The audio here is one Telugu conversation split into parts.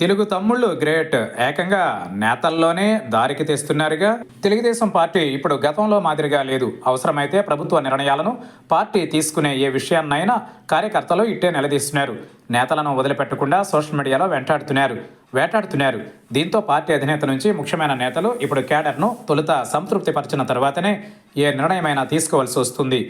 తెలుగు తమ్ముళ్ళు గ్రేట్. ఏకంగా నేతల్లోనే దారికి తెస్తున్నారుగా. తెలుగుదేశం పార్టీ ఇప్పుడు గతంలో మాదిరిగా లేదు. అవసరమైతే ప్రభుత్వ నిర్ణయాలను పార్టీ తీసుకునే ఏ విషయాన్నైనా కార్యకర్తలు ఇట్టే నిలదీస్తున్నారు. నేతలను వదిలిపెట్టకుండా సోషల్ మీడియాలో వెంటాడుతున్నారు. వేటాడుతున్నారు. దీంతో పార్టీ అధినేత నుంచి ముఖ్యమైన నేతలు ఇప్పుడు కేడర్ను తొలుత సంతృప్తిపరిచిన తర్వాతనే ఏ నిర్ణయమైనా తీసుకోవాల్సి వస్తుంది.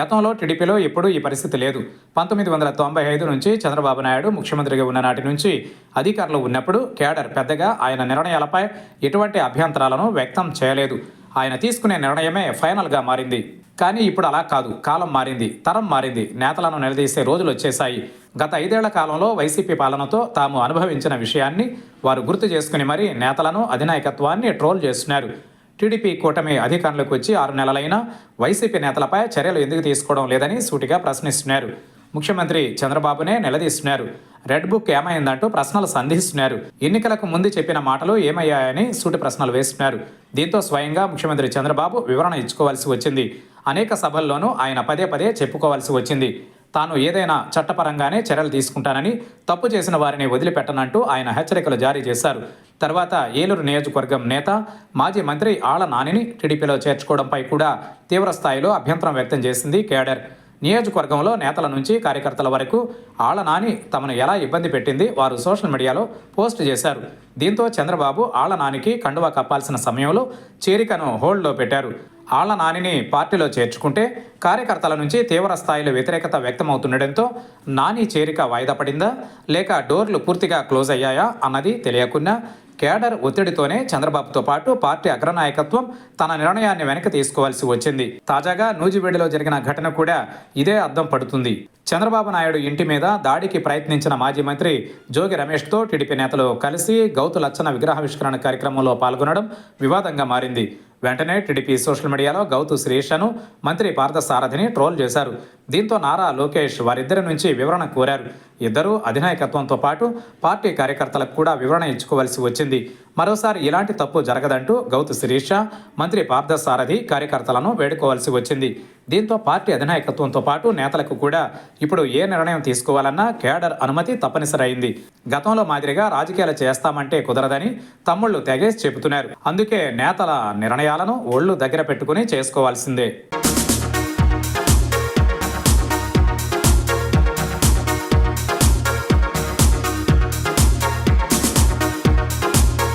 గతంలో టీడీపీలో ఎప్పుడూ ఈ పరిస్థితి లేదు. పంతొమ్మిది వందల తొంభై ఐదు నుంచి చంద్రబాబు నాయుడు ముఖ్యమంత్రిగా ఉన్న నాటి నుంచి అధికారులు ఉన్నప్పుడు కేడర్ పెద్దగా ఆయన నిర్ణయాలపై ఎటువంటి అభ్యంతరాలను వ్యక్తం చేయలేదు. ఆయన తీసుకునే నిర్ణయమే ఫైనల్గా మారింది. కానీ ఇప్పుడు అలా కాదు. కాలం మారింది. తరం మారింది. నేతలను నిలదీసే రోజులు వచ్చేశాయి. గత ఐదేళ్ళ కాలంలో వైసీపీ పాలనతో తాము అనుభవించిన విషయాన్ని వారు గుర్తు చేసుకుని మరీ నేతలను అధినాయకత్వాన్ని ట్రోల్ చేస్తున్నారు. టీడీపీ కూటమి అధికారంలోకి వచ్చి ఆరు నెలలైనా వైసీపీ నేతలపై చర్యలు ఎందుకు తీసుకోవడం లేదని సూటిగా ప్రశ్నిస్తున్నారు. ముఖ్యమంత్రి చంద్రబాబునే నిలదీస్తున్నారు. రెడ్ బుక్ ఏమైందంటూ ప్రశ్నలు సంధిస్తున్నారు. ఎన్నికలకు ముందు చెప్పిన మాటలు ఏమయ్యాయని సూటి ప్రశ్నలు వేస్తున్నారు. దీంతో స్వయంగా ముఖ్యమంత్రి చంద్రబాబు వివరణ ఇచ్చుకోవాల్సి వచ్చింది. అనేక సభల్లోనూ ఆయన పదే పదే చెప్పుకోవాల్సి వచ్చింది. తాను ఏదైనా చట్టపరంగానే చర్యలు తీసుకుంటానని తప్పు చేసిన వారిని వదిలిపెట్టనంటూ ఆయన హెచ్చరికలు జారీ చేశారు. తర్వాత ఏలూరు నియోజకవర్గం నేత మాజీ మంత్రి ఆళ్ళ నానిని టీడీపీలో చేర్చుకోవడంపై కూడా తీవ్రస్థాయిలో అభ్యంతరం వ్యక్తం చేసింది కేడర్. నియోజకవర్గంలో నేతల నుంచి కార్యకర్తల వరకు ఆళ్ళ నాని తమను ఎలా ఇబ్బంది పెట్టింది వారు సోషల్ మీడియాలో పోస్ట్ చేశారు. దీంతో చంద్రబాబు ఆళ్ళ నానికి కండువా కప్పాల్సిన సమయంలో చేరికను హోల్డ్లో పెట్టారు. ఆళ్ళ నానిని పార్టీలో చేర్చుకుంటే కార్యకర్తల నుంచి తీవ్ర స్థాయిలో వ్యతిరేకత వ్యక్తమవుతుండటంతో నాని చేరిక వాయిదా పడిందా? లేక డోర్లు పూర్తిగా క్లోజ్ అయ్యాయా? అన్నది తెలియకుండా కేడర్ ఒత్తిడితోనే చంద్రబాబుతో పాటు పార్టీ అగ్రనాయకత్వం తన నిర్ణయాన్ని వెనక్కి తీసుకోవాల్సి వచ్చింది. తాజాగా నూజివీడులో జరిగిన ఘటన కూడా ఇదే అద్దం పడుతుంది. చంద్రబాబు నాయుడు ఇంటి మీద దాడికి ప్రయత్నించిన మాజీ మంత్రి జోగి రమేష్తో టీడీపీ నేతలు కలిసి గౌతు లచ్చన విగ్రహావిష్కరణ కార్యక్రమంలో పాల్గొనడం వివాదంగా మారింది. వెంటనే టీడీపీ సోషల్ మీడియాలో గౌతు శ్రీషను మంత్రి పార్థసారథిని ట్రోల్ చేశారు. దీంతో నారా లోకేష్ వారిద్దరి నుంచి వివరణ కోరారు. ఇద్దరూ అధినాయకత్వంతో పాటు పార్టీ కార్యకర్తలకు కూడా వివరణ ఇచ్చుకోవాల్సి వచ్చింది. మరోసారి ఇలాంటి తప్పు జరగదంటూ గౌతు శిరీష మంత్రి పార్థసారథి కార్యకర్తలను వేడుకోవాల్సి వచ్చింది. దీంతో పార్టీ అధినాయకత్వంతో పాటు నేతలకు కూడా ఇప్పుడు ఏ నిర్ణయం తీసుకోవాలన్నా కేడర్ అనుమతి తప్పనిసరైంది. గతంలో మాదిరిగా రాజకీయాలు చేస్తామంటే కుదరదని తమ్ముళ్ళు తెగేసి చెబుతున్నారు. అందుకే నేతల నిర్ణయాలను ఒళ్ళు దగ్గర పెట్టుకుని చేసుకోవాల్సిందే.